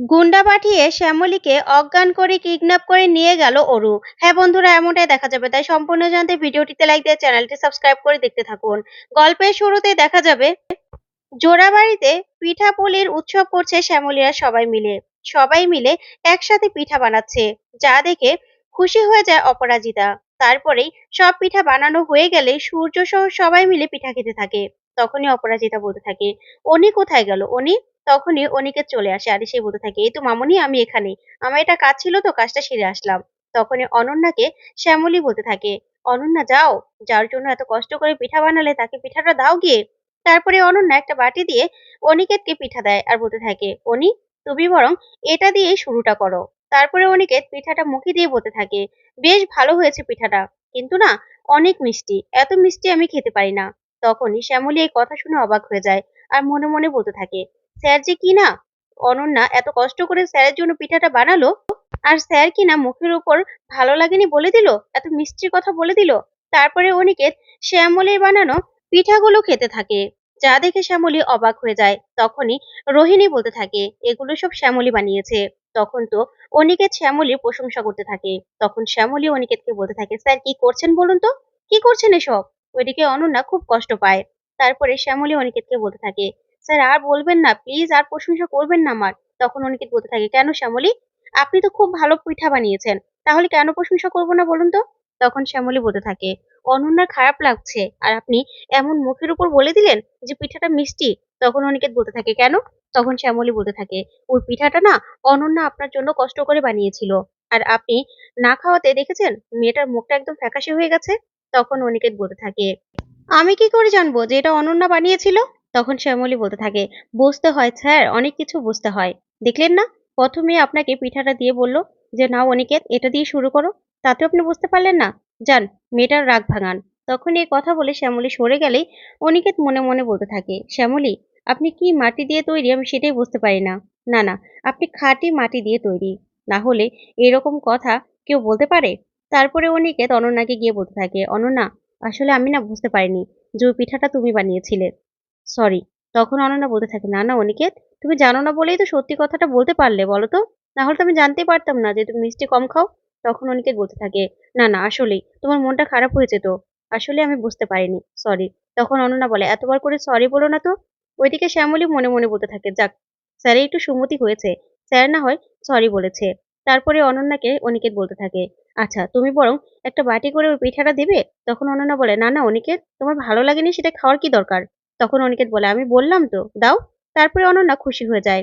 গুন্ডা পাঠিয়ে শ্যামলীকে অজ্ঞান করে কিডন্যাপ করে নিয়ে গেল অরু। হ্যাঁ বন্ধুরা, এমনটাই দেখা যাবে। তাই সম্পূর্ণ জানতে ভিডিওটিতে লাইক দিয়ে চ্যানেলটি সাবস্ক্রাইব করে দেখতে থাকুন। গল্পের শুরুতে দেখা যাবে, জোড়াবাড়িতে পিঠাপুলির উৎসব করছে শ্যামলীরা সবাই মিলে। সবাই মিলে একসাথে পিঠা বানাচ্ছে, যা দেখে খুশি হয়ে যায় অপরাজিতা। তারপরেই সব পিঠা বানানো হয়ে গেলে সূর্য সহ সবাই মিলে পিঠা খেতে থাকে। তখনই অপরাজিতা বলতে থাকে, অনি কোথায় গেল? অনি? তখনই অনিকেত চলে আসে, আর সে বলতে থাকে, এই তো মামুনি, আমি এখানে। আমার এটা কাজ ছিল তো, কাজটা সেরে আসলাম। তখনই অনন্যাকে শ্যামলী বলতে থাকে, অনন্যা, যাও। যার জন্য এত কষ্ট করে পিঠা বানালে, তাকে পিঠাটা দাও গিয়ে। তারপরে অনন্যা একটা বাটি দিয়ে অনিকেতকে পিঠা দেয় আর বলতে থাকে, অনি, তুমি বরং এটা দিয়ে শুরুটা করো। তারপরে অনিকেত পিঠাটা মুখে দিয়ে বলতে থাকে, বেশ ভালো হয়েছে পিঠাটা, কিন্তু না, অনেক মিষ্টি। এত মিষ্টি আমি খেতে পারি না। তখনই শ্যামলী এই কথা শুনে অবাক হয়ে যায় আর মনে মনে বলতে থাকে স্যার যে কি না? অনন্যা এত কষ্ট করে স্যারের জন্য পিঠাটা বানালো আর স্যার কিনা মুখের উপর ভালো লাগেনি বলে দিল? এত মিষ্টির কথা বলে দিল। তারপরে অনিকেত শ্যামলীর বানানো পিঠাগুলো খেতে থাকে। যা দেখে শ্যামলী অবাক হয়ে যায়। তখনই রোহিণী বলতে থাকে, এগুলো সব শ্যামলী বানিয়েছে। তখন তো অনিকেত শ্যামলীর প্রশংসা করতে থাকে। তখন শ্যামলী অনিকেতকে বলতে থাকে, স্যার কি করছেন বলুন তো? কি করছেন এসব? ওইদিকে অনন্যা খুব কষ্ট পায়। তারপরে শ্যামলী অনিকেতকে বলতে থাকে স্যার, আর বলবেন না প্লিজ আর প্রশংসা করবেন না আমার। তখন অনিকেত বলতে থাকে, কেন শ্যামলী? আপনি তো খুব ভালো পিঠা বানিয়েছেন। তাহলে কেন প্রশংসা করব না বলুন তো? তখন শ্যামলী বলতে থাকে, অনন্যার খারাপ লাগছে। আর আপনি এমন মুখের উপর বলে দিলেন যে পিঠাটা মিষ্টি? তখন অনিকেত বলতে থাকে, কেন? তখন শ্যামলী বলতে থাকে, ওই পিঠাটা না অনন্যা আপনার জন্য কষ্ট করে বানিয়েছিল। আর আপনি না খাওয়াতে দেখেছেন? মেয়েটার মুখটা একদম ফ্যাকাশে হয়ে গেছে? তখন অনিকেত বলতে থাকে, আমি কি করে জানব যে এটা অনন্যা বানিয়েছিল? তখন শ্যামলী বলতে থাকে, বুঝতে হয় স্যার, অনেক কিছু বুঝতে হয়। দেখলেন না? প্রথমে আপনাকে পিঠাটা দিয়ে বলল যে, নাও অনিকেত, এটা দিয়ে শুরু করো। তাতেও আপনি বুঝতে পারলেন না? যান, মেয়েটার রাগ ভাঙান। তখন এই কথা বলে শ্যামলী সরে গেলেই অনিকেত মনে মনে বলতে থাকে, শ্যামলী, আপনি কি মাটি দিয়ে তৈরি? আমি সেটাই বুঝতে পারি না। না না, আপনি খাঁটি মাটি দিয়ে তৈরি। না হলে এরকম কথা কেউ বলতে পারে? তারপরে অনিকেত অনন্যাকে গিয়ে বলতে থাকে, অনন্যা, আসলে আমি না বুঝতে পারিনি। যে পিঠাটা তুমি বানিয়েছিলে। সরি তখন অনন্যা বলতে থাকে, না না, অনিকেত, তুমি জানো না বলেই তো সত্যি কথাটা বলতে পারলে, বলো তো। নাহলে তো আমি জানতেই পারতাম না যে তুমি মিষ্টি কম খাও। তখন অনিকেত বলতে থাকে, না না, আসলেই, তোমার মনটা খারাপ হয়েছে তো। আসলে আমি বুঝতে পারিনি। সরি তখন অনন্যা বলে, এতবার করে সরি বলো না তো? ওইদিকে শ্যামলী মনে মনে বলতে থাকে, যাক স্যারে একটু সুমতি হয়েছে। স্যার না হয় সরি বলেছে। তারপরে অনন্যাকে অনিকেত বলতে থাকে আচ্ছা তুমি বরং একটা বাটি করে ওই পিঠাটা দিবে? তখন অনন্যা বলে, না না, অনিকেত, তোমার ভালো লাগেনি সেটা খাওয়ার কি দরকার? তখন অনিকেত বলে, আমি বললাম তো, দাও। তারপরে অনন্যা খুশি হয়ে যায়।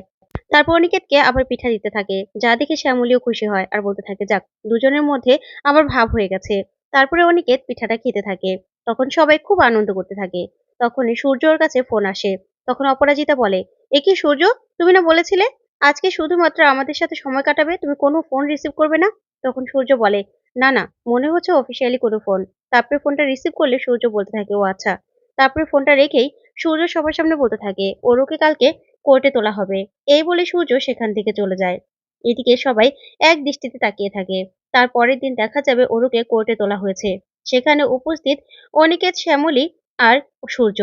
তারপর অনিকেতকে আবার পিঠা দিতে থাকে। যা দেখে শ্যামলীও খুশি হয় আর বলতে থাকে, যাক, দুজনের মধ্যে আবার ভাব হয়ে গেছে। তারপরে অনিকেত পিঠাটা খেতে থাকে। তখন সবাই খুব আনন্দ করতে থাকে। তখনই সূর্যর কাছে ফোন আসে। তখন অপরাজিতা বলে, এ কি সূর্য? তুমি না বলেছিলে? আজকে শুধুমাত্র আমাদের সাথে সময় কাটাবে, তুমি কোনো ফোন রিসিভ করবে না? তখন সূর্য বলে, না না, মনে হচ্ছে অফিসিয়ালি কোনো ফোন। তারপরে ফোনটা রিসিভ করলে সূর্য বলতে থাকে, ও আচ্ছা। তারপরে ফোনটা রেখেই সূর্য সবার সামনে বলতে থাকে, ওরকে কালকে কোর্টে তোলা হবে। এই বলে সূর্য সেখান থেকে চলে যায়। এদিকে সবাই এক দৃষ্টিতে তাকিয়ে থাকে। তার পরের দিন দেখা যাবে ওরুকে কোর্টে তোলা হয়েছে। সেখানে উপস্থিত অনিকেত, শ্যামলী আর সূর্য।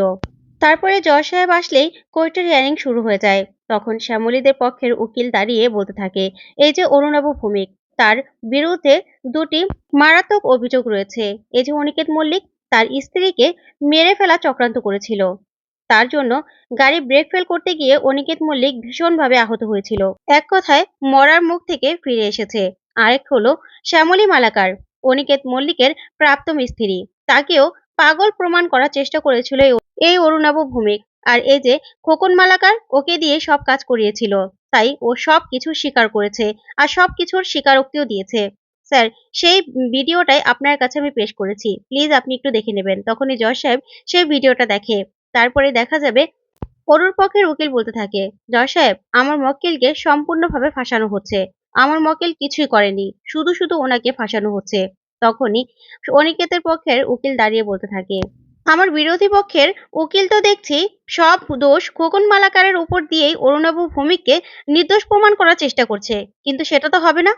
তারপরে জয় সাহেব আসলেই কোর্টের হিয়ারিং শুরু হয়ে যায়। তখন শ্যামলীদের পক্ষের উকিল দাঁড়িয়ে বলতে থাকে, এই যে অরুণাভ ভৌমিক, তার বিরুদ্ধে দুটি মারাত্মক অভিযোগ রয়েছে। এই যে অনিকেত মল্লিক, তার স্ত্রীকে মেরে ফেলা চক্রান্ত করেছিল। তার জন্য গাড়ি ব্রেক ফেল করতে গিয়ে অনিকেত মল্লিক ভীষণভাবে আহত হয়েছিল। এক কথায় মরার মুখ থেকে ফিরে এসেছে। আরেক হলো শ্যামলী মালাকার, অনিকেত মল্লিকের প্রাপ্তম স্ত্রী তাকেও পাগল প্রমাণ করার চেষ্টা করেছিল এই অরুণাব ভৌমিক। আর এই যে খোকন মালাকার, ওকে দিয়ে সব কাজ করিয়েছিল। তাই ও সব কিছু স্বীকার করেছে আর সব কিছুর স্বীকারোক্তিও দিয়েছে। স্যার, সেই ভিডিওটাই আপনার কাছে আমি পেশ করেছি। প্লিজ আপনি একটু দেখে নেবেন। তখনই জজ সাহেব সেই ভিডিওটা দেখে। তারপরে দেখা যাবে অরুর পক্ষের উকিল বলতে থাকে জজ সাহেব, আমার মক্কেলকে সম্পূর্ণভাবে ফাঁসানো হচ্ছে। আমার মক্কেল কিছুই করেনি, শুধু শুধু ওনাকে ফাঁসানো হচ্ছে। তখনই অনিকেতের পক্ষের উকিল দাঁড়িয়ে বলতে থাকে, আমার বিরোধী পক্ষের উকিল তো দেখছি, সব দোষ খোকন মালাকারের উপর দিয়েই অরুণাবু ভৌমিককে নির্দোষ প্রমাণ করার চেষ্টা করছে, কিন্তু সেটা তো হবে না।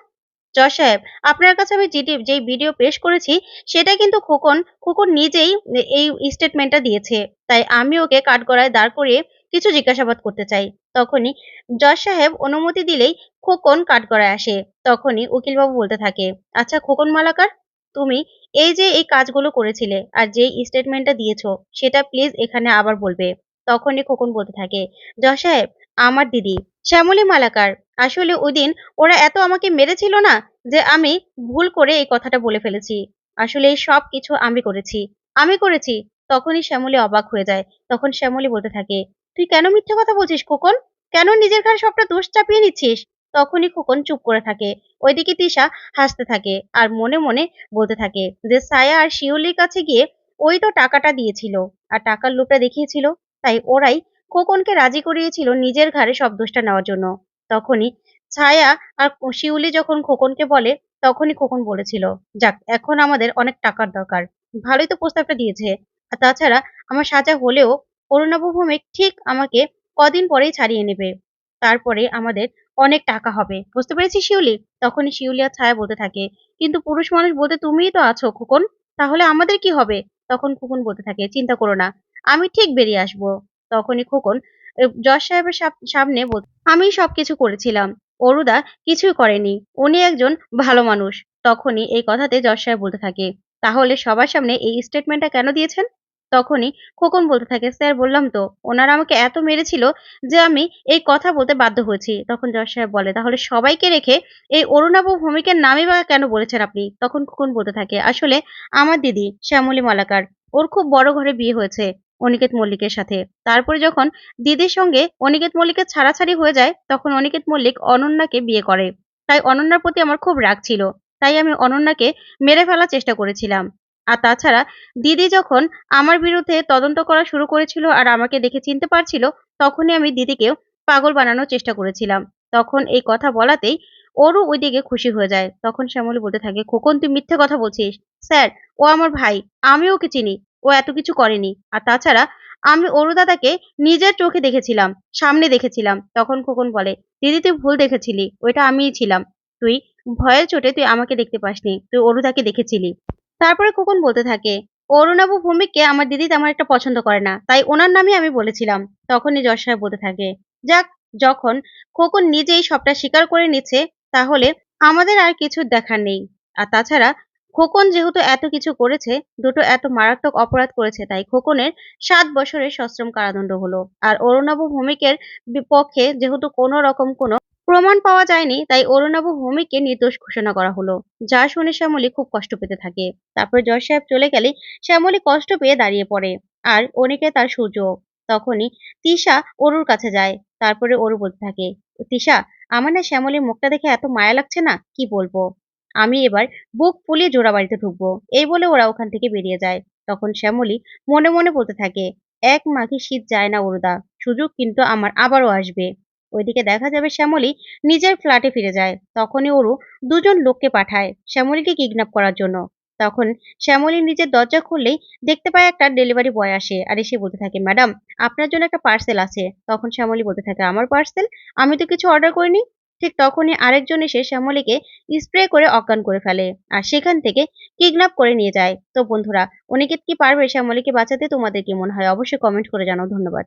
জজ সাহেব, আপনার কাছে আমি যেটি, যেই ভিডিও পেশ করেছি, সেটা কিন্তু খোকন খোকন নিজেই এই স্টেটমেন্টটা দিয়েছে। তাই আমি ওকে কাঠগড়ায় দাঁড় করিয়ে কিছু জিজ্ঞাসাবাদ করতে চাই। তখনই জজ সাহেব অনুমতি দিলেই খোকন কাঠগড়ায় আসে। তখনই উকিলবাবু বলতে থাকে আচ্ছা খোকন মালাকার, তুমি এই যে এই কাজগুলো করেছিলে আর যেই স্টেটমেন্টটা দিয়েছ, সেটা প্লিজ এখানে আবার বলবে। তখনই খোকন বলতে থাকে, জজ সাহেব, আমার দিদি, শ্যামলী মালাকার। আসলে ওই ওরা এত আমাকে মেরেছিল না যে আমি ভুল করে এই কথাটা বলে ফেলেছি। আসলে এই সব কিছু আমি করেছি আমি করেছি। তখনই শ্যামলী অবাক হয়ে যায়। তখন শ্যামলী বলতে থাকে, তুই কেন মিথ্যে কথা বলছিস খোকন? কেন নিজের ঘাড়ে সবটা দোষ চাপিয়ে নিচ্ছিস? তখনই খোকন চুপ করে থাকে। ওইদিকে তিশা হাসতে থাকে আর মনে মনে বলতে থাকে যে সায়া আর শিউলির কাছে গিয়ে ওই তো টাকাটা দিয়েছিল, আর টাকার লোকটা দেখিয়েছিল। তাই ওরাই খোকনকে রাজি করিয়েছিল নিজের ঘাড়ে সব দোষটা নেওয়ার জন্য। তখনই ছায়া আর শিউলি যখন খোকনকে বলে, তখনই খোকন বলেছিল, যাক, এখন আমাদের অনেক টাকার দরকার। ভালোই তো প্রস্তাবটা দিয়েছে। আর তাছাড়া আমার সাজা হলেও অরুণাভ ভৌমিক ঠিক আমাকে কদিন পরেই ছাড়িয়ে নেবে। তারপরে আমাদের অনেক টাকা হবে। বুঝতে পেরেছি শিউলি? তখনই শিউলি আর ছায়া বলতে থাকে, কিন্তু পুরুষ মানুষ বলতে তুমিই তো আছো খোকন। তাহলে আমাদের কি হবে? তখন খোকন বলতে থাকে, চিন্তা করো না। আমি ঠিক বেরিয়ে আসব। তখনই খোকন জজ সাহেবের সামনে আমি সবকিছু করেছিলাম। অরুদা কিছুই করেনি। উনি একজন ভালো মানুষ। তখনই এই কথাতে জজ সাহেব বলতে থাকে, তাহলে সবার সামনে এই স্টেটমেন্টটা কেন দিয়েছেন? তখনই খোকন বলতে থাকে, স্যার, বললাম তো, ওনারা আমাকে এত মেরেছিল যে আমি এই কথা বলতে বাধ্য হয়েছি। তখন জজ সাহেব বলে, তাহলে সবাইকে রেখে এই অরুণাভ ভৌমিকের নামে বা কেন বলেছেন আপনি? তখন খোকন বলতে থাকে, আসলে আমার দিদি শ্যামলী মালাকার। ওর খুব বড় ঘরে বিয়ে হয়েছে। অনিকেত মল্লিকের সাথে। তারপরে যখন দিদির সঙ্গে অনিকেত মল্লিকের ছাড়াছাড়ি হয়ে যায়, তখন অনিকেত মল্লিক অনন্যাকে বিয়ে করে। তাই অনন্যার প্রতি আমার খুব রাগ ছিল। তাই আমি অনন্যাকে মেরে ফেলার চেষ্টা করেছিলাম। আর তাছাড়া দিদি যখন আমার বিরুদ্ধে তদন্ত করা শুরু করেছিল আর আমাকে দেখে চিনতে পারছিল, তখনই আমি দিদিকেও পাগল বানানোর চেষ্টা করেছিলাম। তখন এই কথা বলাতেই ওরও ওইদিকে খুশি হয়ে যায়। তখন শ্যামলী বলতে থাকে, খোকন, তুই মিথ্যে কথা বলছিস। স্যার, ও আমার ভাই। আমি ওকে চিনি। ও এত কিছু করেনি। আর তাছাড়া আমি অরু দাদাকে নিজের চোখে দেখেছিলাম, সামনে দেখেছিলাম। তখন খোকন বলে, দিদি, তুই ভুল দেখেছিলি, ওইটা আমিই ছিলাম। তুই ভয়ের চোটে তুই আমাকে দেখতে পাসনি, তুই অরুদাকে দেখেছিলি। তারপরে খোকন বলতে থাকে, অরুণাবু ভৌমিককে আমার দিদি তেমন একটা পছন্দ করে না, তাই ওনার নামই আমি বলেছিলাম। তখনই যশ সাহেব বলতে থাকে, যাক, যখন খোকন নিজেই সবটা স্বীকার করে নিচ্ছে, তাহলে আমাদের আর কিছু দেখার নেই। আর তাছাড়া খোকন যেহেতু এত কিছু করেছে, দুটো এত মারাত্মক অপরাধ করেছে, তাই খোকনের সাত বছরের সশ্রম কারাদণ্ড হলো। আর অরুণাবু ভৌমিকের বিপক্ষে যেহেতু কোনো রকম কোনো প্রমাণ পাওয়া যায়নি, তাই অরুণাভ ভৌমিককে নির্দোষ ঘোষণা করা হলো, যা শুনে শ্যামলী খুব কষ্ট পেতে থাকে। তারপরে জজ সাহেব চলে গেলে শ্যামলী কষ্ট পেয়ে দাঁড়িয়ে পড়ে, আর অনিকে তার সুযোগ তখনই তিশা অরুর কাছে যায়, তারপরে অরু বলতে থাকে, তিশা, আমার না শ্যামলীর মুখটা দেখে এত মায়া লাগছে না? কি বলব? আমি এবার বুক ফুলিয়ে জোড়া বাড়িতে ঢুকবো। এই বলে ওরা ওখান থেকে বেরিয়ে যায়। তখন শ্যামলী মনে মনে বলতে থাকে, এক মাঘে শীত যায় না অরুদা সুযোগ কিন্তু আমার আবারও আসবে। ওইদিকে দেখা যাবে শ্যামলী নিজের ফ্ল্যাটে ফিরে যায়। তখনই অরু দুজন লোককে পাঠায় শ্যামলীকে কিডন্যাপ করার জন্য। তখন শ্যামলী নিজের দরজা খুললেই দেখতে পায় একটা ডেলিভারি বয় আসে আর এসে বলতে থাকে, ম্যাডাম, আপনার জন্য একটা পার্সেল আছে। তখন শ্যামলী বলতে থাকে, আমার পার্সেল? আমি তো কিছু অর্ডার করিনি। ঠিক তখনই আরেকজন এসে শ্যামলীকে স্প্রে করে অজ্ঞান করে ফেলে আর সেখান থেকে কিডন্যাপ করে নিয়ে যায়। তো বন্ধুরা অনেকে কি পারবে শ্যামলীকে বাঁচাতে? তোমাদের কি মনে হয়? অবশ্যই কমেন্ট করে জানাও। ধন্যবাদ।